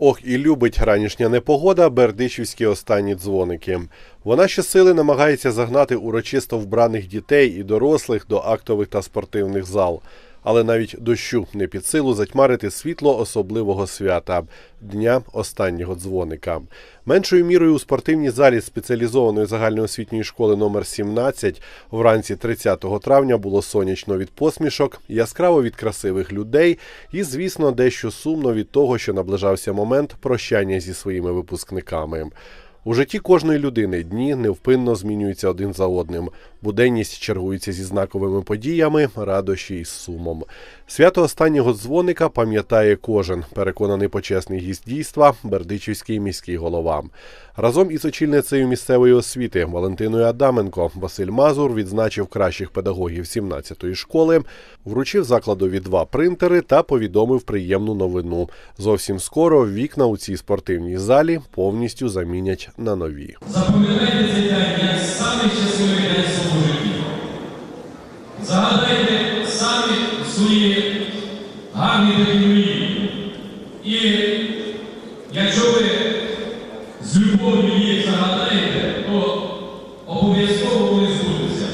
Ох, і любить ранішня непогода бердичівські останні дзвоники. Вона щосили намагається загнати урочисто вбраних дітей і дорослих до актових та спортивних зал. Але навіть дощу не під силу затьмарити світло особливого свята дня останнього дзвоника. Меншою мірою у спортивній залі спеціалізованої загальноосвітньої школи номер 17 вранці 30 травня було сонячно від посмішок, яскраво від красивих людей і, звісно, дещо сумно від того, що наближався момент прощання зі своїми випускниками. У житті кожної людини дні невпинно змінюються один за одним. Буденність чергується зі знаковими подіями, радощі із сумом. Свято останнього дзвоника пам'ятає кожен, переконаний почесний гість дійства, бердичівський міський голова. Разом із очільницею місцевої освіти Валентиною Адаменко Василь Мазур відзначив кращих педагогів 17-ї школи, вручив закладові два принтери та повідомив приємну новину. Зовсім скоро вікна у цій спортивній залі повністю замінять на нові. Запам'ятайте цей день як самий щасливий день в своєму житті. Загадайте самі свої гарні такі. І якщо ви з любов'ю їх загадаєте, то обов'язково вони збудуться.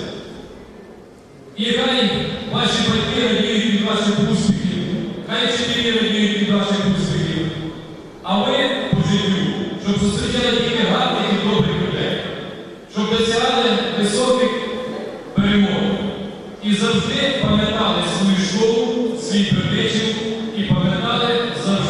І хай ваші батьки радіють від ваших успіхів, хай вчителі радіють від ваших успіхів. А ви щоб зустрічали тільки гарних і добрих людей, щоб досягали високих перемог. І завжди пам'ятали свою школу, свій притичів і пам'ятали завжди.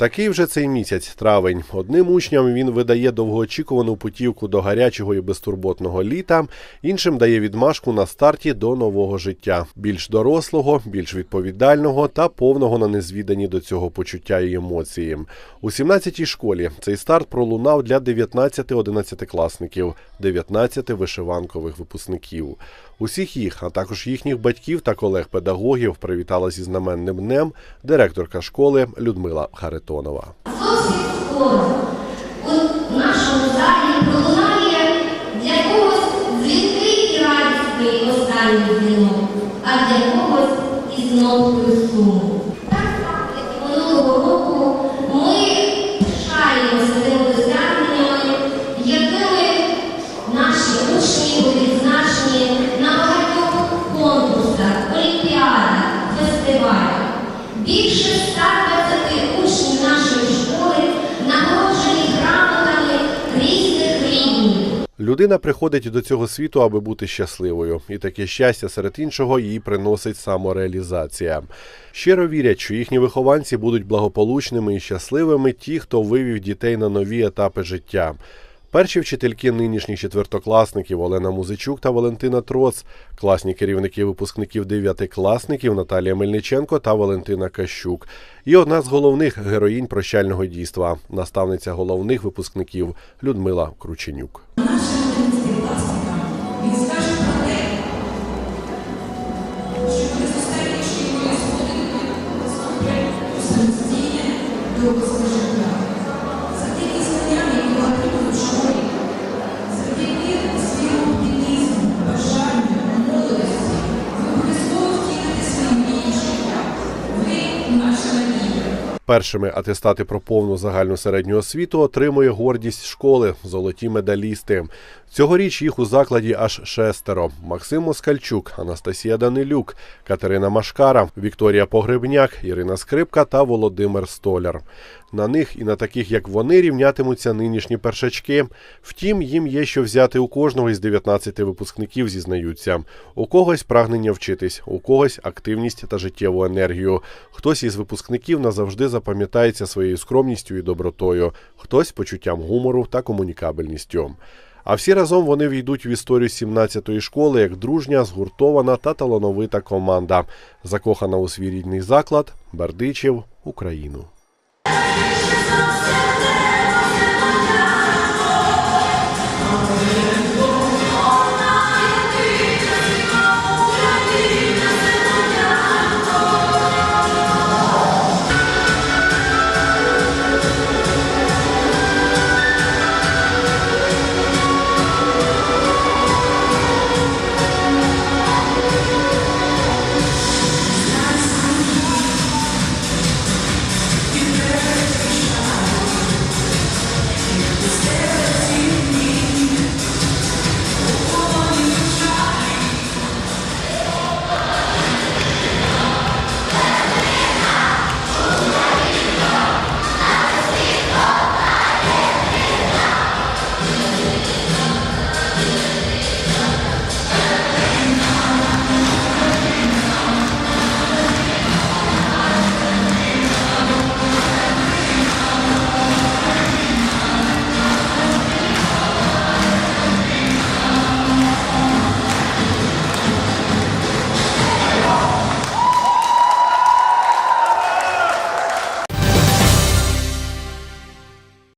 Такий вже цей місяць, травень. Одним учням він видає довгоочікувану путівку до гарячого і безтурботного літа, іншим дає відмашку на старті до нового життя, більш дорослого, більш відповідального та повного на незвідані до цього почуття і емоції. У 17-й школі цей старт пролунав для 19-11 класників, 19 вишиванкових випускників. Усіх їх, а також їхніх батьків та колег-педагогів привітала зі знаменним днем директорка школи Людмила Харитонова. Зовсім скоро у нашому залі пролунає для когось дзвінкий і радісний останній дзвінок, а для когось і знову суму. Більше 120 учнів нашої школи нагороджені грамотами різних рівнів. Людина приходить до цього світу, аби бути щасливою, і таке щастя серед іншого їй приносить самореалізація. Щиро вірять, що їхні вихованці будуть благополучними і щасливими ті, хто вивів дітей на нові етапи життя. Перші вчительки нинішніх четвертокласників Олена Музичук та Валентина Троц, класні керівники випускників дев'ятикласників Наталія Мельниченко та Валентина Кащук. І одна з головних героїнь прощального дійства, наставниця головних випускників Людмила Крученюк. нашим українським Першими атестати про повну загальну середню освіту отримує гордість школи золоті медалісти. Цьогоріч їх у закладі аж шестеро: Максим Москальчук, Анастасія Данилюк, Катерина Машкара, Вікторія Погребняк, Ірина Скрипка та Володимир Столяр. На них і на таких, як вони, рівнятимуться нинішні першачки. Втім, їм є що взяти у кожного із 19 випускників, зізнаються. У когось прагнення вчитись, у когось активність та життєву енергію. Хтось із випускників назавжди запам'ятається своєю скромністю і добротою, хтось почуттям гумору та комунікабельністю. А всі разом вони війдуть в історію 17-ї школи як дружня, згуртована та талановита команда, закохана у свій рідний заклад, Бердичів, Україну.